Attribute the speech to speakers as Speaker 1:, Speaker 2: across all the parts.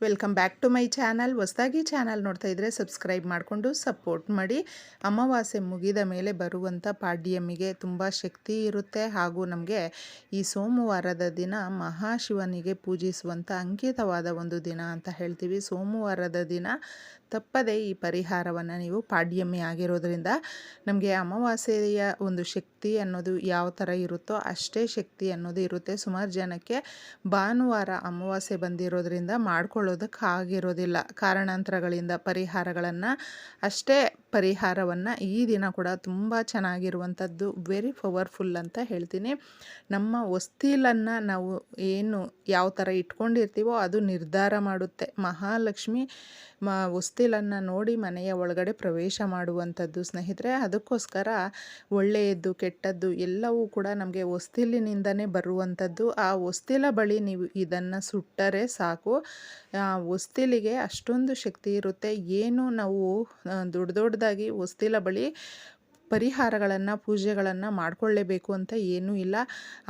Speaker 1: Welcome back to my channel. ಹೊಸದಾಗಿ channel ನೋಡ್ತಾ ಇದ್ದರೆ ಸಬ್ಸ್ಕ್ರೈಬ್ ಮಾಡಿಕೊಂಡು ಸಪೋರ್ಟ್ ಮಾಡಿ. ಅಮಾವಾಸ್ಯೆ ಮುಗಿದ ಮೇಲೆ ಬರುವಂಥ ಪಾಡ್ಯಮಿಗೆ ತುಂಬ ಶಕ್ತಿ ಇರುತ್ತೆ. ಹಾಗೂ ನಮಗೆ ಈ ಸೋಮವಾರದ ದಿನ ಮಹಾಶಿವನಿಗೆ ಪೂಜಿಸುವಂಥ ಅಂಕಿತವಾದ ಒಂದು ದಿನ ಅಂತ ಹೇಳ್ತೀವಿ. ಸೋಮವಾರದ ದಿನ ತಪ್ಪದೆ ಈ ಪರಿಹಾರವನ್ನು ನೀವು ಪಾಡ್ಯಮಿ ಆಗಿರೋದ್ರಿಂದ ನಮಗೆ ಅಮಾವಾಸ್ಯೆಯ ಒಂದು ಶಕ್ತಿ ಅನ್ನೋದು ಯಾವ ಥರ ಇರುತ್ತೋ ಅಷ್ಟೇ ಶಕ್ತಿ ಅನ್ನೋದು ಇರುತ್ತೆ. ಸುಮಾರು ಜನಕ್ಕೆ ಭಾನುವಾರ ಅಮಾವಾಸ್ಯೆ ಬಂದಿರೋದ್ರಿಂದ ಮಾಡ್ಕೊಳ್ಳೋದಕ್ಕೆ ಆಗಿರೋದಿಲ್ಲ. ಕಾರಣಾಂತರಗಳಿಂದ ಪರಿಹಾರಗಳನ್ನು ಅಷ್ಟೇ ಪರಿಹಾರವನ್ನು ಈ ದಿನ ಕೂಡ ತುಂಬ ಚೆನ್ನಾಗಿರುವಂಥದ್ದು ವೆರಿ ಪವರ್ಫುಲ್ ಅಂತ ಹೇಳ್ತೀನಿ. ನಮ್ಮ ವಸ್ತಿಲನ್ನು ನಾವು ಏನು ಯಾವ ಥರ ಇಟ್ಕೊಂಡಿರ್ತೀವೋ ಅದು ನಿರ್ಧಾರ ಮಾಡುತ್ತೆ. ಮಹಾಲಕ್ಷ್ಮಿ ಮ ಹೊಸ್ತಿಲನ್ನು ನೋಡಿ ಮನೆಯ ಒಳಗಡೆ ಪ್ರವೇಶ ಮಾಡುವಂಥದ್ದು ಸ್ನೇಹಿತರೆ. ಅದಕ್ಕೋಸ್ಕರ ಒಳ್ಳೆಯದ್ದು, ಕೆಟ್ಟದ್ದು ಎಲ್ಲವೂ ಕೂಡ ನಮಗೆ ಹೊಸ್ತಿಲಿನಿಂದನೇ ಬರುವಂಥದ್ದು. ಆ ಹೊಸ್ತಿಲ ಬಳಿ ನೀವು ಇದನ್ನು ಸುಟ್ಟರೆ ಸಾಕು. ಆ ಹೊಸ್ತಿಲಿಗೆ ಅಷ್ಟೊಂದು ಶಕ್ತಿ ಇರುತ್ತೆ. ಏನು ನಾವು ದೊಡ್ಡ ದೊಡ್ಡದಾಗಿ ಹೊಸ್ತಿಲ ಬಳಿ ಪರಿಹಾರಗಳನ್ನು, ಪೂಜೆಗಳನ್ನು ಮಾಡಿಕೊಳ್ಳೇಬೇಕು ಅಂತ ಏನೂ ಇಲ್ಲ.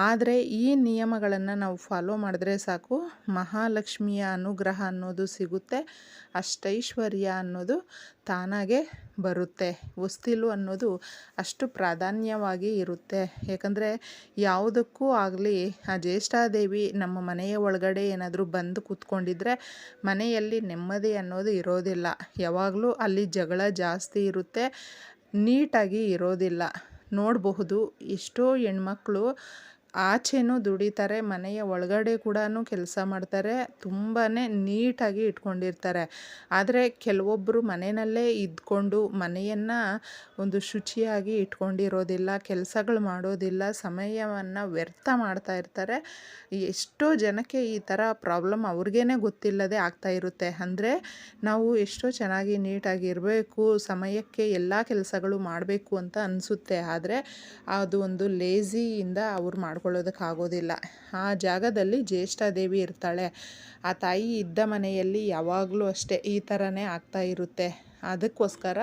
Speaker 1: ಆದರೆ ಈ ನಿಯಮಗಳನ್ನು ನಾವು ಫಾಲೋ ಮಾಡಿದ್ರೆ ಸಾಕು. ಮಹಾಲಕ್ಷ್ಮಿಯ ಅನುಗ್ರಹ ಅನ್ನೋದು ಸಿಗುತ್ತೆ. ಅಷ್ಟೈಶ್ವರ್ಯ ಅನ್ನೋದು ತಾನಾಗೆ ಬರುತ್ತೆ. ಹೊಸ್ತಿಲು ಅನ್ನೋದು ಅಷ್ಟು ಪ್ರಾಧಾನ್ಯವಾಗಿ ಇರುತ್ತೆ. ಯಾಕಂದರೆ ಯಾವುದಕ್ಕೂ ಆಗಲಿ ಆ ಜ್ಯೇಷ್ಠಾದೇವಿ ನಮ್ಮ ಮನೆಯ ಒಳಗಡೆ ಏನಾದರೂ ಬಂದು ಕೂತ್ಕೊಂಡಿದ್ರೆ ಮನೆಯಲ್ಲಿ ನೆಮ್ಮದಿ ಅನ್ನೋದು ಇರೋದಿಲ್ಲ. ಯಾವಾಗಲೂ ಅಲ್ಲಿ ಜಗಳ ಜಾಸ್ತಿ ಇರುತ್ತೆ. ನೀಟಾಗಿ ಇರೋದಿಲ್ಲ. ನೋಡಬಹುದು ಎಷ್ಟೋ ಹೆಣ್ಮಕ್ಳು ಆಚೆನೂ ದುಡಿತಾರೆ, ಮನೆಯ ಒಳಗಡೆ ಕೂಡ ಕೆಲಸ ಮಾಡ್ತಾರೆ ತುಂಬಾ ನೀಟಾಗಿ ಇಟ್ಕೊಂಡಿರ್ತಾರೆ. ಆದರೆ ಕೆಲವೊಬ್ಬರು ಮನೆಯಲ್ಲೇ ಇದ್ಕೊಂಡು ಮನೆಯನ್ನು ಒಂದು ಶುಚಿಯಾಗಿ ಇಟ್ಕೊಂಡಿರೋದಿಲ್ಲ, ಕೆಲಸಗಳು ಮಾಡೋದಿಲ್ಲ, ಸಮಯವನ್ನು ವ್ಯರ್ಥ ಮಾಡ್ತಾ ಇರ್ತಾರೆ. ಎಷ್ಟೋ ಜನಕ್ಕೆ ಈ ಥರ ಪ್ರಾಬ್ಲಮ್ ಅವ್ರಿಗೇ ಗೊತ್ತಿಲ್ಲದೆ ಆಗ್ತಾ ಇರುತ್ತೆ. ಅಂದರೆ ನಾವು ಎಷ್ಟೋ ಚೆನ್ನಾಗಿ ನೀಟಾಗಿರಬೇಕು ಸಮಯಕ್ಕೆ ಎಲ್ಲ ಕೆಲಸಗಳು ಮಾಡಬೇಕು ಅಂತ ಅನಿಸುತ್ತೆ. ಆದರೆ ಅದು ಒಂದು ಲೇಝಿಯಿಂದ ಅವ್ರು ಮಾಡ್ಕೊಂಡು ಆಗೋದಿಲ್ಲ ಆ ಜಾಗದಲ್ಲಿ ಜ್ಯೇಷ್ಠಾದೇವಿ ಇರ್ತಾಳೆ. ಆ ತಾಯಿ ಇದ್ದ ಮನೆಯಲ್ಲಿ ಯಾವಾಗಲೂ ಅಷ್ಟೇ ಈ ಥರನೇ ಆಗ್ತಾ ಇರುತ್ತೆ. ಅದಕ್ಕೋಸ್ಕರ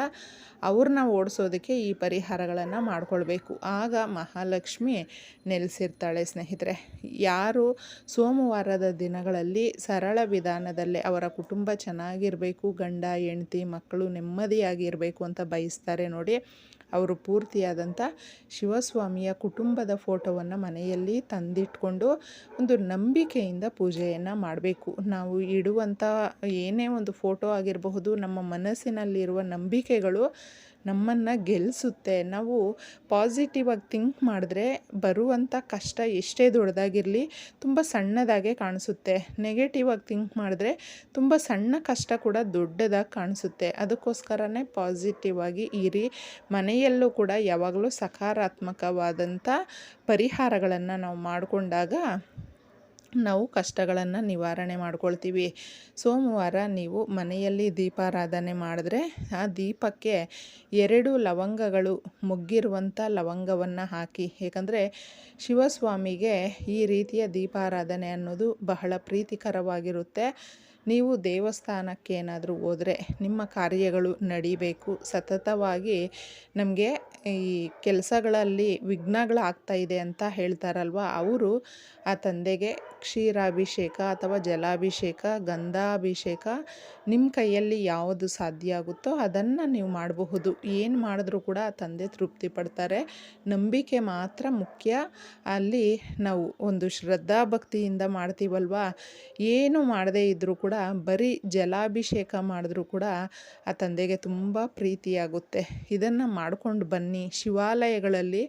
Speaker 1: ಅವ್ರನ್ನ ಓಡಿಸೋದಕ್ಕೆ ಈ ಪರಿಹಾರಗಳನ್ನು ಮಾಡಿಕೊಳ್ಬೇಕು. ಆಗ ಮಹಾಲಕ್ಷ್ಮಿ ನೆಲೆಸಿರ್ತಾಳೆ ಸ್ನೇಹಿತರೆ. ಯಾರು ಸೋಮವಾರದ ದಿನಗಳಲ್ಲಿ ಸರಳ ವಿಧಾನದಲ್ಲೇ ಅವರ ಕುಟುಂಬ ಚೆನ್ನಾಗಿರಬೇಕು, ಗಂಡ, ಹೆಂಡತಿ, ಮಕ್ಕಳು ನೆಮ್ಮದಿಯಾಗಿರಬೇಕು ಅಂತ ಬಯಸ್ತಾರೆ ನೋಡಿ. ಅವರು ಪೂರ್ತಿಯಾದಂಥ ಶಿವಸ್ವಾಮಿಯ ಕುಟುಂಬದ ಫೋಟೋವನ್ನು ಮನೆಯಲ್ಲಿ ತಂದಿಟ್ಕೊಂಡು ಒಂದು ನಂಬಿಕೆಯಿಂದ ಪೂಜೆಯನ್ನು ಮಾಡಬೇಕು. ನಾವು ಇಡುವಂಥ ಏನೇ ಒಂದು ಫೋಟೋ ಆಗಿರಬಹುದು, ನಮ್ಮ ಮನಸ್ಸಿನಲ್ಲಿರುವ ನಂಬಿಕೆಗಳು ನಮ್ಮನ್ನು ಗೆಲ್ಲಿಸುತ್ತೆ ನಾವು ಪಾಸಿಟಿವ್ ಆಗಿ ಥಿಂಕ್ ಮಾಡಿದ್ರೆ ಬರುವಂಥ ಕಷ್ಟ ಎಷ್ಟೇ ದೊಡ್ಡದಾಗಿರಲಿ ತುಂಬ ಸಣ್ಣದಾಗೆ ಕಾಣಿಸುತ್ತೆ. ನೆಗೆಟಿವ್ ಆಗಿ ಥಿಂಕ್ ಮಾಡಿದ್ರೆ ತುಂಬ ಸಣ್ಣ ಕಷ್ಟ ಕೂಡ ದೊಡ್ಡದಾಗಿ ಕಾಣಿಸುತ್ತೆ. ಅದಕ್ಕೋಸ್ಕರನೇ ಪಾಸಿಟಿವ್ ಆಗಿ ಇರಿ. ಮನೆಯಲ್ಲೂ ಕೂಡ ಯಾವಾಗಲೂ ಸಕಾರಾತ್ಮಕವಾದಂಥ ಪರಿಹಾರಗಳನ್ನು ನಾವು ಮಾಡಿಕೊಂಡಾಗ ನಾವು ಕಷ್ಟಗಳನ್ನು ನಿವಾರಣೆ ಮಾಡ್ಕೊಳ್ತೀವಿ. ಸೋಮವಾರ ನೀವು ಮನೆಯಲ್ಲಿ ದೀಪಾರಾಧನೆ ಮಾಡಿದ್ರೆ ಆ ದೀಪಕ್ಕೆ ಎರಡು ಲವಂಗಗಳು ಮುಗ್ಗಿರುವಂಥ ಲವಂಗವನ್ನು ಹಾಕಿ. ಏಕೆಂದರೆ ಶಿವಸ್ವಾಮಿಗೆ ಈ ರೀತಿಯ ದೀಪಾರಾಧನೆ ಅನ್ನೋದು ಬಹಳ ಪ್ರೀತಿಕರವಾಗಿರುತ್ತೆ. ನೀವು ದೇವಸ್ಥಾನಕ್ಕೆ ಏನಾದರೂ ಹೋದರೆ ನಿಮ್ಮ ಕಾರ್ಯಗಳು ನಡಿಬೇಕು. ಸತತವಾಗಿ ನಮಗೆ ಈ ಕೆಲಸಗಳಲ್ಲಿ ವಿಘ್ನಗಳಾಗ್ತಾಯಿದೆ ಅಂತ ಹೇಳ್ತಾರಲ್ವ? ಅವರು ಆ ತಂದೆಗೆ ಕ್ಷೀರಾಭಿಷೇಕ ಅಥವಾ ಜಲಾಭಿಷೇಕ, ಗಂಧಾಭಿಷೇಕ ನಿಮ್ಮ ಕೈಯಲ್ಲಿ ಯಾವುದು ಸಾಧ್ಯ ಆಗುತ್ತೋ ಅದನ್ನು ನೀವು ಮಾಡಬಹುದು. ಏನು ಮಾಡಿದ್ರೂ ಕೂಡ ಆ ತಂದೆ ತೃಪ್ತಿ ಪಡ್ತಾರೆ. ನಂಬಿಕೆ ಮಾತ್ರ ಮುಖ್ಯ. ಅಲ್ಲಿ ನಾವು ಒಂದು ಶ್ರದ್ಧಾ ಭಕ್ತಿಯಿಂದ ಮಾಡ್ತೀವಲ್ವ? ಏನು ಮಾಡದೇ ಇದ್ದರೂ ಕೂಡ ಬರೀ ಜಲಾಭಿಷೇಕ ಮಾಡಿದ್ರೂ ಕೂಡ ಆ ತಂದೆಗೆ ತುಂಬ ಪ್ರೀತಿಯಾಗುತ್ತೆ. ಇದನ್ನು ಮಾಡಿಕೊಂಡು ಬನ್ನಿ. ಶಿವಾಲಯಗಳಲ್ಲಿ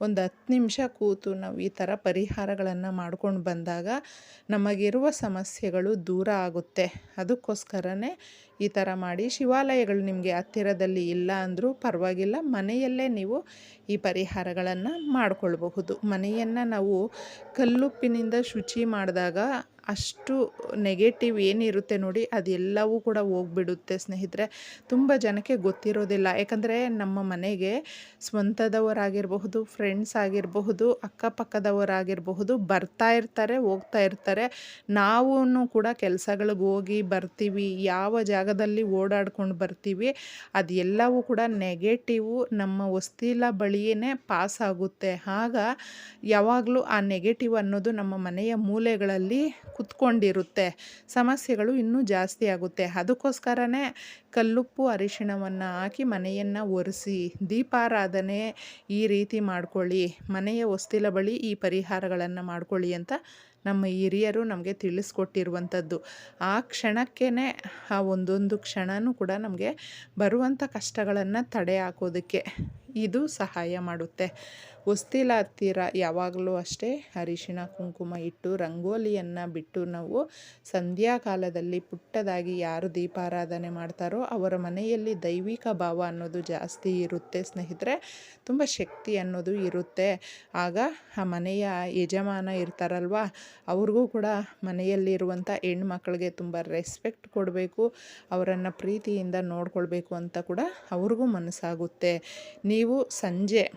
Speaker 1: ಒಂದು ಹತ್ತು ನಿಮಿಷ ಕೂತು ನಾವು ಈ ಥರ ಪರಿಹಾರಗಳನ್ನು ಮಾಡ್ಕೊಂಡು ಬಂದಾಗ ನಮಗಿರುವ ಸಮಸ್ಯೆಗಳು ದೂರ ಆಗುತ್ತೆ. ಅದಕ್ಕೋಸ್ಕರನೇ ಈ ಥರ ಮಾಡಿ ಶಿವಾಲಯಗಳು ನಿಮಗೆ ಹತ್ತಿರದಲ್ಲಿ ಇಲ್ಲ ಅಂದರೂ ಪರವಾಗಿಲ್ಲ, ಮನೆಯಲ್ಲೇ ನೀವು ಈ ಪರಿಹಾರಗಳನ್ನು ಮಾಡಿಕೊಳ್ಬಹುದು. ಮನೆಯನ್ನು ನಾವು ಕಲ್ಲುಪ್ಪಿನಿಂದ ಶುಚಿ ಮಾಡಿದಾಗ ಅಷ್ಟು ನೆಗೆಟಿವ್ ಏನಿರುತ್ತೆ ನೋಡಿ, ಅದೆಲ್ಲವೂ ಕೂಡ ಹೋಗ್ಬಿಡುತ್ತೆ ಸ್ನೇಹಿತರೆ. ತುಂಬ ಜನಕ್ಕೆ ಗೊತ್ತಿರೋದಿಲ್ಲ. ಯಾಕಂದರೆ ನಮ್ಮ ಮನೆಗೆ ಸ್ವಂತದವರಾಗಿರಬಹುದು ಫ್ರೆಂಡ್ಸ್ ಆಗಿರಬಹುದು, ಅಕ್ಕಪಕ್ಕದವರಾಗಿರಬಹುದು, ಬರ್ತಾ ಇರ್ತಾರೆ, ಹೋಗ್ತಾ ಇರ್ತಾರೆ. ನಾವೂ ಕೂಡ ಕೆಲಸಗಳಿಗೆ ಹೋಗಿ ಬರ್ತೀವಿ, ಯಾವ ಜಾಗದಲ್ಲಿ ಓಡಾಡ್ಕೊಂಡು ಬರ್ತೀವಿ, ಅದೆಲ್ಲವೂ ಕೂಡ ನೆಗೆಟಿವು ನಮ್ಮ ವಸ್ತಿಲ ಬಳಿಯೇ ಪಾಸ್ ಆಗುತ್ತೆ. ಆಗ ಯಾವಾಗಲೂ ಆ ನೆಗೆಟಿವ್ ಅನ್ನೋದು ನಮ್ಮ ಮನೆಯ ಮೂಲೆಗಳಲ್ಲಿ ಕುತ್ಕೊಂಡಿರುತ್ತೆ. ಸಮಸ್ಯೆಗಳು ಇನ್ನೂ ಜಾಸ್ತಿ ಆಗುತ್ತೆ. ಅದಕ್ಕೋಸ್ಕರನೇ ಕಲ್ಲುಪ್ಪು ಅರಿಶಿಣವನ್ನು ಹಾಕಿ ಮನೆಯನ್ನು ಒರೆಸಿ, ದೀಪಾರಾಧನೆ ಈ ರೀತಿ ಮಾಡಿಕೊಳ್ಳಿ. ಮನೆಯ ಹೊಸ್ತಿಲ ಬಳಿ ಈ ಪರಿಹಾರಗಳನ್ನು ಮಾಡ್ಕೊಳ್ಳಿ ಅಂತ ನಮ್ಮ ಹಿರಿಯರು ನಮಗೆ ತಿಳಿಸ್ಕೊಟ್ಟಿರುವಂಥದ್ದು. ಆ ಕ್ಷಣಕ್ಕೇ ಆ ಒಂದೊಂದು ಕ್ಷಣವೂ ಕೂಡ ನಮಗೆ ಬರುವಂಥ ಕಷ್ಟಗಳನ್ನು ತಡೆ ಹಾಕೋದಕ್ಕೆ ಇದು ಸಹಾಯ ಮಾಡುತ್ತೆ. ಹೊಸ್ತಿಲ ಹತ್ತಿರ ಯಾವಾಗಲೂ ಅಷ್ಟೇ ಅರಿಶಿನ ಕುಂಕುಮ ಇಟ್ಟು ರಂಗೋಲಿಯನ್ನು ಬಿಟ್ಟು ನಾವು ಸಂಧ್ಯಾ ಕಾಲದಲ್ಲಿ ಪುಟ್ಟದಾಗಿ ಯಾರು ದೀಪಾರಾಧನೆ ಮಾಡ್ತಾರೋ ಅವರ ಮನೆಯಲ್ಲಿ ದೈವಿಕ ಭಾವ ಅನ್ನೋದು ಜಾಸ್ತಿ ಇರುತ್ತೆ ಸ್ನೇಹಿತರೆ. ತುಂಬ ಶಕ್ತಿ ಅನ್ನೋದು ಇರುತ್ತೆ. ಆಗ ಆ ಮನೆಯ ಯಜಮಾನ ಇರ್ತಾರಲ್ವ, ಅವ್ರಿಗೂ ಕೂಡ ಮನೆಯಲ್ಲಿರುವಂಥ ಹೆಣ್ಮಕ್ಳಿಗೆ ತುಂಬ ರೆಸ್ಪೆಕ್ಟ್ ಕೊಡಬೇಕು, ಅವರನ್ನು ಪ್ರೀತಿಯಿಂದ ನೋಡ್ಕೊಳ್ಬೇಕು ಅಂತ ಕೂಡ ಅವ್ರಿಗೂ ಮನಸ್ಸಾಗುತ್ತೆ. ನೀವು ಸಂಜೆ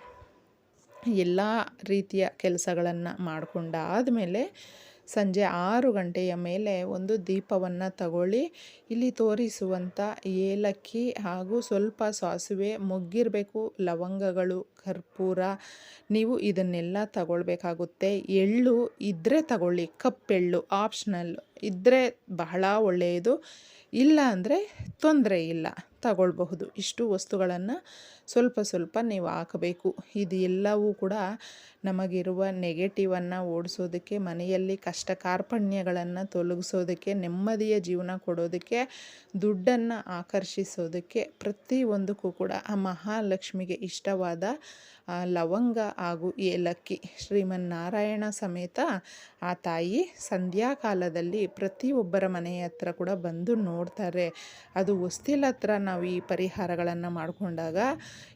Speaker 1: ಎಲ್ಲ ರೀತಿಯ ಕೆಲಸಗಳನ್ನು ಮಾಡಿಕೊಂಡಾದಮೇಲೆ ಸಂಜೆ ಆರು ಗಂಟೆಯ ಮೇಲೆ ಒಂದು ದೀಪವನ್ನು ತಗೊಳ್ಳಿ. ಇಲ್ಲಿ ತೋರಿಸುವಂಥ ಏಲಕ್ಕಿ ಹಾಗೂ ಸ್ವಲ್ಪ ಸಾಸಿವೆ, ಮೊಗ್ಗಿರಬೇಕು, ಲವಂಗಗಳು ಕರ್ಪೂರ, ನೀವು ಇದನ್ನೆಲ್ಲ ತಗೊಳ್ಬೇಕಾಗುತ್ತೆ. ಎಳ್ಳು ಇದ್ದರೆ ತಗೊಳ್ಳಿ ಕಪ್ಪೆಳ್ಳು ಆಪ್ಷನಲ್ ಇದ್ದರೆ ಬಹಳ ಒಳ್ಳೆಯದು. ಇಲ್ಲ ಅಂದರೆ ತೊಂದರೆ ಇಲ್ಲ, ತಗೊಳ್ಬಹುದು. ಇಷ್ಟು ವಸ್ತುಗಳನ್ನು ಸ್ವಲ್ಪ ಸ್ವಲ್ಪ ನೀವು ಹಾಕಬೇಕು. ಇದೆಲ್ಲವೂ ಕೂಡ ನಮಗಿರುವ ನೆಗೆಟಿವನ್ನು ಓಡಿಸೋದಕ್ಕೆ, ಮನೆಯಲ್ಲಿ ಕಷ್ಟ ಕಾರ್ಪಣ್ಯಗಳನ್ನು ತೊಲಗಿಸೋದಕ್ಕೆ, ನೆಮ್ಮದಿಯ ಜೀವನ ಕೊಡೋದಕ್ಕೆ, ದುಡ್ಡನ್ನು ಆಕರ್ಷಿಸೋದಕ್ಕೆ ಪ್ರತಿಯೊಂದಕ್ಕೂ ಕೂಡ ಆ ಮಹಾಲಕ್ಷ್ಮಿಗೆ ಇಷ್ಟವಾದ ಲವಂಗ ಹಾಗೂ ಏಲಕ್ಕಿ ಶ್ರೀಮನ್ನಾರಾಯಣ ಸಮೇತ ಆ ತಾಯಿ ಸಂಧ್ಯಾಕಾಲದಲ್ಲಿ ಪ್ರತಿಯೊಬ್ಬರ ಮನೆಯ ಹತ್ರ ಕೂಡ ಬಂದು ನೋಡ್ತಾರೆ. ಅದು ಹೊಸ್ತಿಲ ಹತ್ರ ನಾವು ಈ ಪರಿಹಾರಗಳನ್ನು ಮಾಡಿಕೊಂಡಾಗ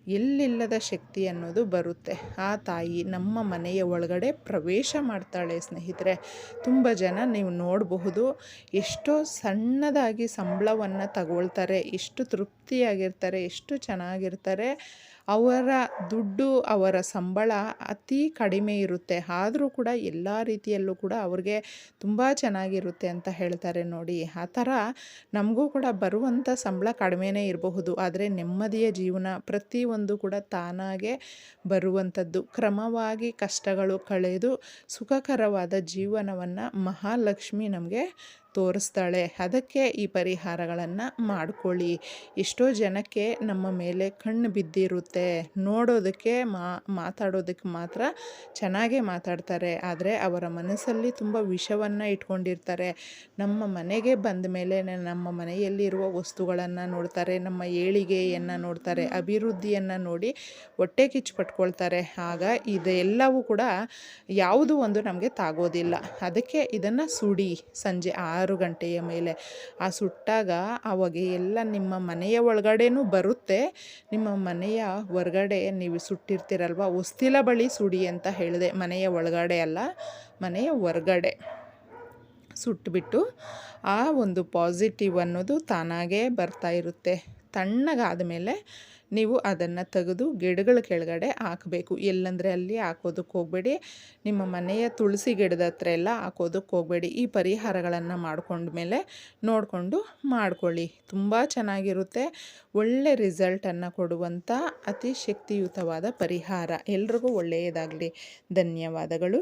Speaker 1: ಎಲ್ಲಿಲ್ಲದ ಶಕ್ತಿ ಅನ್ನೋದು ಬರುತ್ತೆ. ಆ ತಾಯಿ ನಮ್ಮ ಮನೆಯ ಒಳಗಡೆ ಪ್ರವೇಶ ಮಾಡ್ತಾಳೆ ಸ್ನೇಹಿತರೆ. ತುಂಬ ಜನ ನೀವು ನೋಡಬಹುದು ಎಷ್ಟೋ ಸಣ್ಣದಾಗಿ ಸಂಬಳವನ್ನು ತಗೊಳ್ತಾರೆ, ಎಷ್ಟು ತೃಪ್ತಿಯಾಗಿರ್ತಾರೆ, ಎಷ್ಟು ಚೆನ್ನಾಗಿರ್ತಾರೆ. ಅವರ ದುಡ್ಡು, ಅವರ ಸಂಬಳ ಅತಿ ಕಡಿಮೆ ಇರುತ್ತೆ. ಆದರೂ ಕೂಡ ಎಲ್ಲ ರೀತಿಯಲ್ಲೂ ಕೂಡ ಅವ್ರಿಗೆ ತುಂಬ ಚೆನ್ನಾಗಿರುತ್ತೆ ಅಂತ ಹೇಳ್ತಾರೆ ನೋಡಿ. ಆ ಥರ ನಮಗೂ ಕೂಡ ಬರುವಂಥ ಸಂಬಳ ಕಡಿಮೆನೇ ಇರಬಹುದು. ಆದರೆ ನೆಮ್ಮದಿಯ ಜೀವನ ಪ್ರತಿಯೊಂದು ಕೂಡ ತಾನಾಗೆ ಬರುವಂಥದ್ದು. ಕ್ರಮವಾಗಿ ಕಷ್ಟಗಳು ಕಳೆದು ಸುಖಕರವಾದ ಜೀವನವನ್ನು ಮಹಾಲಕ್ಷ್ಮಿ ನಮಗೆ ತೋರಿಸ್ತಾಳೆ. ಅದಕ್ಕೆ ಈ ಪರಿಹಾರಗಳನ್ನು ಮಾಡ್ಕೊಳ್ಳಿ. ಎಷ್ಟೋ ಜನಕ್ಕೆ ನಮ್ಮ ಮೇಲೆ ಕಣ್ಣು ಬಿದ್ದಿರುತ್ತೆ. ನೋಡೋದಕ್ಕೆ ಮಾತಾಡೋದಕ್ಕೆ ಮಾತ್ರ ಚೆನ್ನಾಗೇ ಮಾತಾಡ್ತಾರೆ. ಆದರೆ ಅವರ ಮನಸ್ಸಲ್ಲಿ ತುಂಬ ವಿಷವನ್ನು ಇಟ್ಕೊಂಡಿರ್ತಾರೆ. ನಮ್ಮ ಮನೆಗೆ ಬಂದ ಮೇಲೆ ನಮ್ಮ ಮನೆಯಲ್ಲಿರುವ ವಸ್ತುಗಳನ್ನು ನೋಡ್ತಾರೆ. ನಮ್ಮ ಏಳಿಗೆಯನ್ನು ನೋಡ್ತಾರೆ. ಅಭಿವೃದ್ಧಿಯನ್ನು ನೋಡಿ ಹೊಟ್ಟೆ ಕಿಚ್ಚು ಪಟ್ಕೊಳ್ತಾರೆ. ಆಗ ಇದೆಲ್ಲವೂ ಕೂಡ ಯಾವುದು ಒಂದು ನಮಗೆ ತಾಗೋದಿಲ್ಲ. ಅದಕ್ಕೆ ಇದನ್ನು ಸುಡಿ. ಸಂಜೆ ಆ ಆರು ಗಂಟೆಯ ಮೇಲೆ. ಆ ಸುಟ್ಟಾಗ ಅವಾಗ ಎಲ್ಲ ನಿಮ್ಮ ಮನೆಯ ಒಳಗಡೆನೂ ಬರುತ್ತೆ. ನಿಮ್ಮ ಮನೆಯ ಹೊರಗಡೆ ನೀವು ಸುಟ್ಟಿರ್ತೀರಲ್ವ? ಹೊಸ್ತಿಲ ಬಳಿ ಸುಡಿ ಅಂತ ಹೇಳಿದೆ. ಮನೆಯ ಒಳಗಡೆ ಅಲ್ಲ, ಮನೆಯ ಹೊರಗಡೆ ಸುಟ್ಟುಬಿಟ್ಟು ಆ ಒಂದು ಪಾಸಿಟಿವ್ ಅನ್ನೋದು ತಾನಾಗೇ ಬರ್ತಾ ಇರುತ್ತೆ. ತಣ್ಣಗಾದ ಮೇಲೆ ನೀವು ಅದನ್ನು ತೆಗೆದು ಗಿಡಗಳ ಕೆಳಗಡೆ ಹಾಕಬೇಕು. ಎಲ್ಲಂದರೆ ಅಲ್ಲಿ ಹಾಕೋದಕ್ಕೆ ಹೋಗಬೇಡಿ. ನಿಮ್ಮ ಮನೆಯ ತುಳಸಿ ಗಿಡದ ಹತ್ರ ಎಲ್ಲ ಹಾಕೋದಕ್ಕೆ ಹೋಗಬೇಡಿ. ಈ ಪರಿಹಾರಗಳನ್ನು ಮಾಡ್ಕೊಂಡ್ಮೇಲೆ ನೋಡಿಕೊಂಡು ಮಾಡ್ಕೊಳ್ಳಿ. ತುಂಬ ಚೆನ್ನಾಗಿರುತ್ತೆ. ಒಳ್ಳೆ ರಿಸಲ್ಟನ್ನು ಕೊಡುವಂಥ ಅತಿ ಶಕ್ತಿಯುತವಾದ ಪರಿಹಾರ. ಎಲ್ರಿಗೂ ಒಳ್ಳೆಯದಾಗಲಿ. ಧನ್ಯವಾದಗಳು.